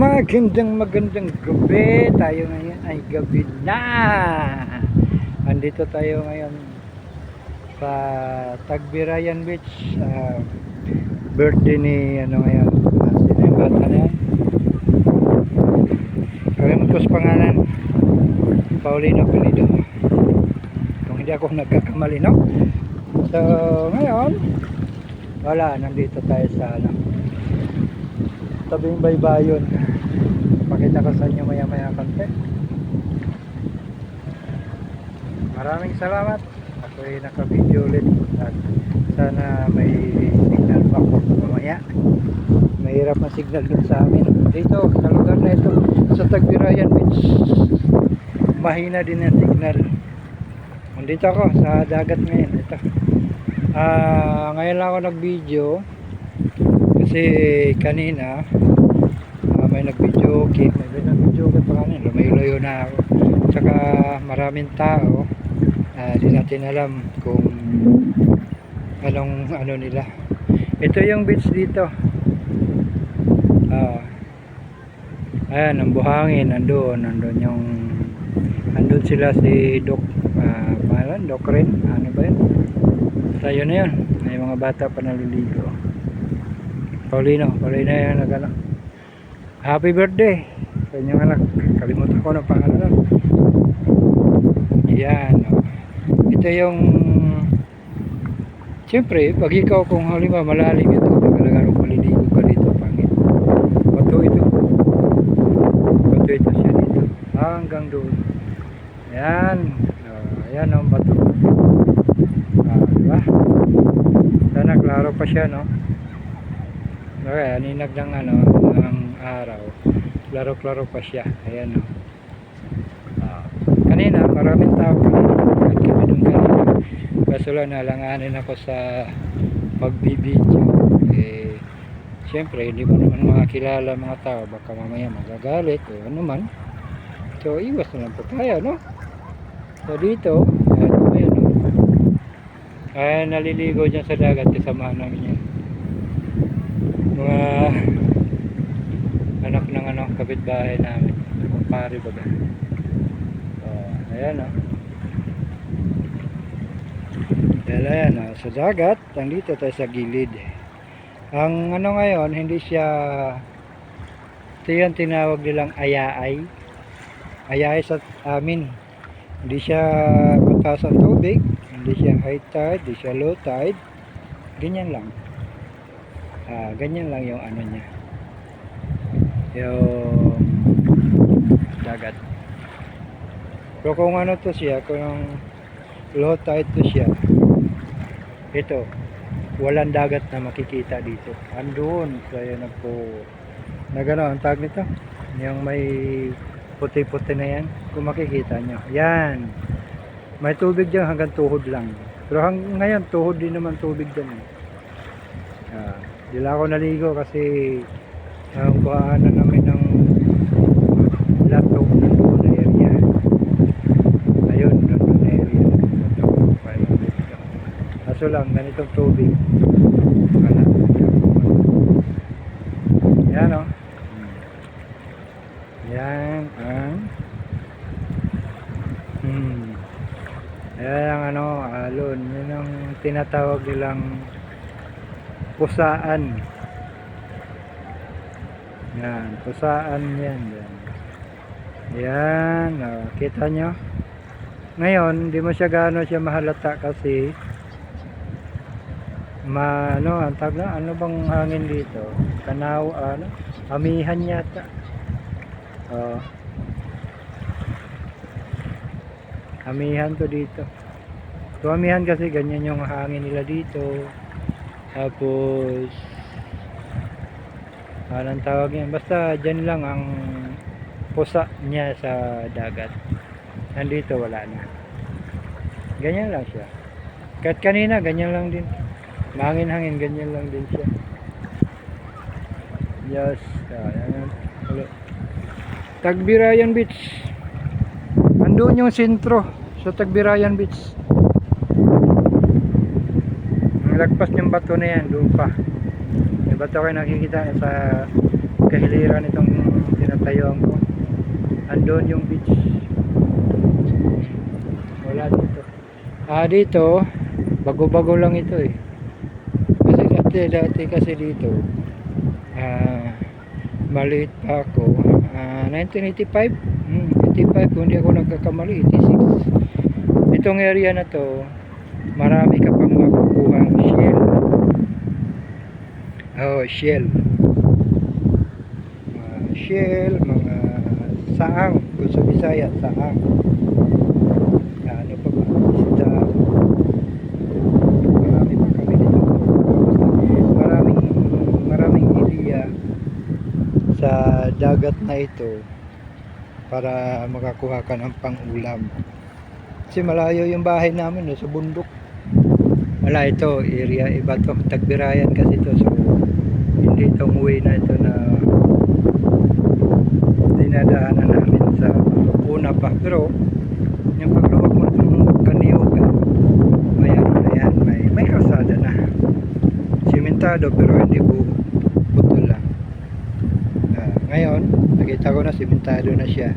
Magandang magandang gabi. Tayo ngayon ay gabi na. Andito tayo ngayon sa Tagbirayan Beach. ah, birthday ni ano ngayon. Uh, bata na yan? Kalimut ko sa pangalan. Paulino Pelido. Kung hindi ako nagkakamali, no? So, ngayon, wala, nandito tayo sa ano, tabing baybayon. Pakita ko sa inyo maya maya konti. Maraming salamat. Ako ay naka-video ulit at sana may signal pa ako mamaya. Mahirap na signal dun sa amin. Dito, sa lugar na ito, sa Tagbirayan Beach. Mahina din ang signal. Nandito ako sa dagat ngayon. Ito. Ah, ngayon lang ako nag-video kasi kanina may nag-video okay, may nag-video okay pa kanina lumayo-layo na ako. Tsaka maraming tao ah, di natin alam kung anong ano nila. Ito yung beach dito. Ah, ayan ang buhangin nandun nandun yung nandun sila si Doc ah, pangalan Doc rin ano ba yun? Tayo na yun. May mga bata pa naliligo. Paulino, Paulino yan nag ano. Happy birthday sa inyong anak. Kalimutan ko ng pangalan. Yan. oh. Ito yung Siyempre, pag ikaw kung halimbawa malalim ito, talaga nung maliligo ka dito, pangit. Bato ito. Bato ito siya dito. Hanggang doon. Yan. Oh, yan ang bato. Ah, diba? Sana klaro pa siya, no? Okay, aninag ng ano, ng araw. Klaro-klaro pa siya. Ayan o. Ah. kanina, maraming tao kanina. Kahit kami nung kanina. Kaso lang, nalanganin ako sa pagbibideo. Eh, siyempre, hindi mo naman makakilala mga tao. Baka mamaya magagalit o ano man. So, iwas na lang po tayo, no? So, dito, ayan, ayan o. Ay, naliligo dyan sa dagat. Kasamahan namin yan mga ng ano kapitbahay namin. Pare ba ba oh, ayan o dahil ayan o sa dagat nandito tayo sa gilid. Ang ano ngayon hindi siya ito yung tinawag nilang ayaay ayaay sa amin. Hindi siya mataas ang tubig hindi siya high tide hindi siya low tide. Ganyan lang. Ah, ganyan lang yung ano niya. Yung dagat. Pero kung ano to siya, kung low tide to siya, ito, walang dagat na makikita dito. Andun, kaya nagpo, na gano'n, ang tag nito, yung may puti-puti na yan, kung makikita nyo. Yan, may tubig dyan hanggang tuhod lang. Pero hang, ngayon, tuhod din naman tubig dyan. Eh. Ah, Di lang ako naligo kasi ang kuhaan na namin ng laptop na doon na area. Ayun, doon na area. Kaso lang, ganitong tubig. Wala. Yan o. Yan ang hmm. Yan ang ano, alon. Yan ang tinatawag nilang pusaan. Yan, pusaan yan. Yan, yan oh, kita nyo? Ngayon, hindi mo siya gaano siya mahalata kasi ma, ano, ang tawag na, ano bang hangin dito? Kanaw, ano? Amihan yata. Oh. Amihan to dito. So, amihan kasi ganyan yung hangin nila dito. Tapos anong tawag yan? Basta dyan lang ang pusa niya sa dagat. Nandito wala na. Ganyan lang siya. Kahit kanina, ganyan lang din. Mangin-hangin, ganyan lang din siya. Yes. Yan. Ulit. Tagbirayan Beach. Andun yung sentro sa Tagbirayan Beach. Ang lagpas ng bato na yan, doon pa. May bato kayo nakikita sa kahiliran itong tinatayuan ko. Andun yung beach. Wala dito. Ah, dito, bago-bago lang ito eh. Kasi dati, dati kasi dito, ah, maliit pa ako. Ah, 1985? Hmm, 85 kung hindi ako nagkakamali, 86. Itong area na to, marami ka Shell. Mga shell, mga saang, kung sa Bisaya, saang. Ano pa ba? Isda. Marami pa kami dito. Maraming, sa dagat na ito para makakuha ka ng pang-ulam. Kasi malayo yung bahay namin no, sa bundok. Wala ito, area iba to. Tagbirayan kasi to. So, itong way na ito na dinadaanan namin sa una pa. Pero, yung pagluwag mo itong kaniyugan, may ano na yan, may, may kalsada na. Simentado pero hindi buo. Putol lang. Ah, ngayon, nakita ko na simentado na siya.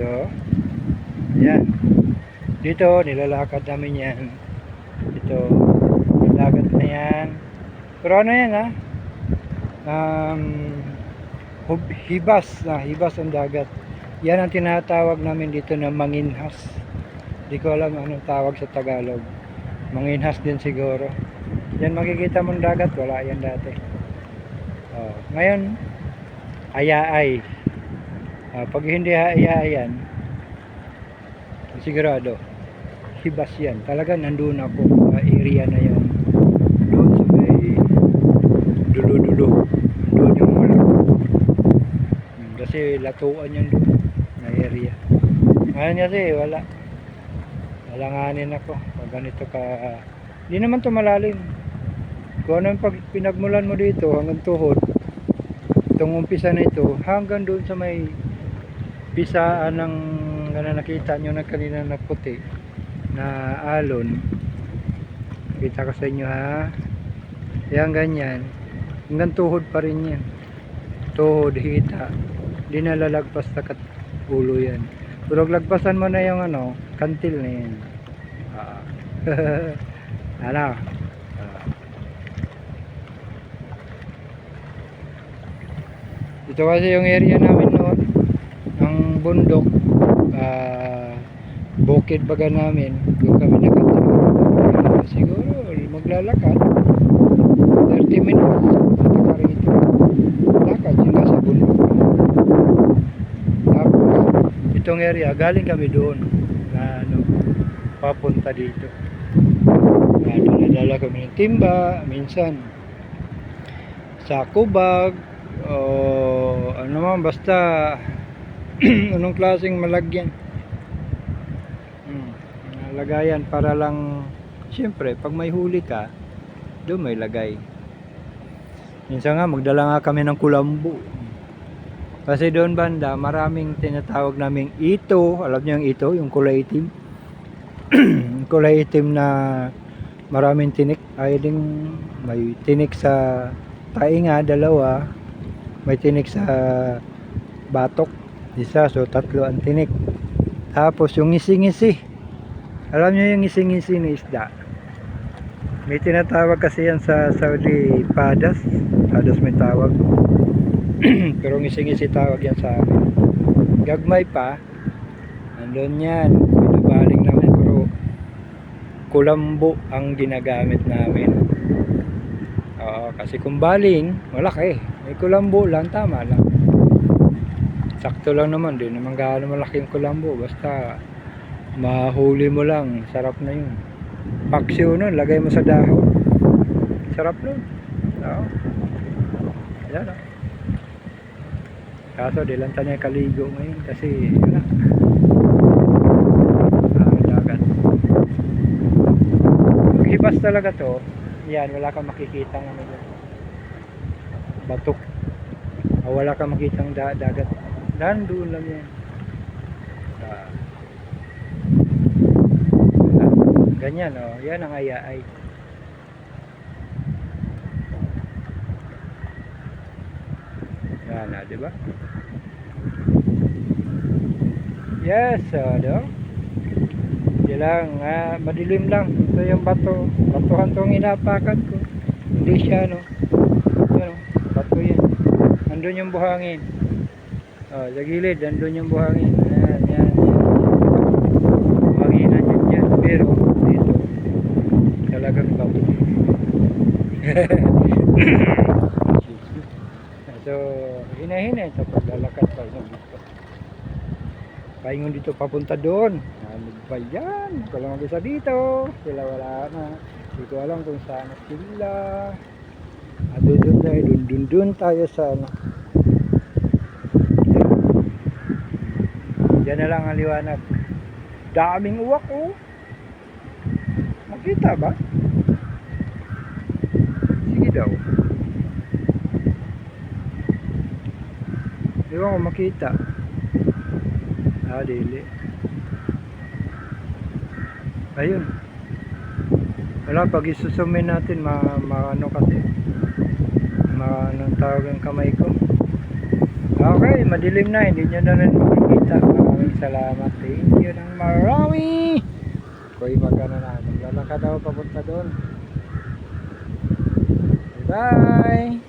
So, ayan. Dito, nilalakad namin yan. Ito, dagat na yan. Pero ano yan ha? Um, hibas na, hibas ang dagat. Yan ang tinatawag namin dito na manginhas. Di ko alam anong tawag sa Tagalog. Manginhas din siguro. Yan makikita mong dagat, wala yan dati. Oh, ngayon, ayaay. Ah, pag hindi ayayan, sigurado, hibas yan. Talaga nandun ako, sa area na yan. Doon sa may dulo-dulo. Doon yung malaki. Hmm, Kasi latuan yan doon na area. Ngayon kasi wala. Alanganin ako pag ganito ka. Hindi naman to malalim. Kung ano yung pag pinagmulan mo dito hanggang tuhod, itong umpisa na ito, hanggang doon sa may pisaan ng na nakita nyo na kanina na puti na alon kita ko sa inyo ha yan ganyan hanggang tuhod pa rin yan. Tuhod, hita. Di na lalagpas na kat ulo yan. Pero lagpasan mo na yung ano kantil na yan. Ah. ano Ah. ito kasi yung area namin noon. Ang bundok ah bukid baga namin. Doon kami nakatira. Siguro maglalakad 30 minutes ka rito lakad yun nasa bundok tapos itong area galing kami doon na ano papunta dito. Uh, dinadala kami ng timba minsan sa kubag o ano man basta anong klaseng malagyan. Hmm, lagayan para lang siyempre pag may huli ka doon may lagay minsan nga magdala nga kami ng kulambo. Kasi doon banda maraming tinatawag naming ito. Alam niyo yung ito yung kulay itim? Kulay itim na maraming tinik. Ay ding may tinik sa tainga dalawa. May tinik sa batok isa. So tatlo ang tinik. Tapos yung ngisi-ngisi. Alam niyo yung ngisi-ngisi na isda may tinatawag kasi yan sa Saudi padas padas may tawag. Pero ngisi-ngisi tawag yan sa amin. Gagmay pa. Andun yan. Binabaling namin pero kulambo ang ginagamit namin. Oo kasi kung baling malaki. May kulambo lang tama lang. Sakto lang naman din naman gaano malaki yung kulambo. Basta mahuli mo lang sarap na yun paksiw nun lagay mo sa dahon. Sarap nun. Oo yan o kaso di lang tayo kaligo ngayon kasi wala. Ah, dagat hibas talaga to yan wala kang makikita ano. Dyan. batok. Ah, wala kang makitang da dagat. Nandun lang yan. Ah, ganyan oh yan ang ayaay Yan na, di ba? Yes, ano? Hindi lang, ah, madilim lang. Ito yung bato. Batuhan tong inapakan ko. Hindi siya, no? Yan, oh, bato yan. Andun yung buhangin. Oh, sa gilid, andun yung buhangin. Yan, yan, yan. Buhanginan yan dyan. Pero, dito, talagang bato. so, hinahinay ito paglalakad pa dito. Paingon dito papunta doon. Ano ba yan? Wala mag dito. Sila wala na. Hindi ko alam kung saan sila. Ah, doon tayo. Doon doon doon tayo sa ano. Yan na lang ang liwanag. Daming uwak oh. Makita ba? Daw. Di ko makita? Ah, dili. Ayun. Wala, pag isusumin natin, ma, ma ano kasi, ma anong tawag ang kamay ko. Okay, madilim na, hindi nyo na rin makikita. Maraming salamat. Thank you ng marami. Koy magana na. Maglalakad ako papunta doon. Bye!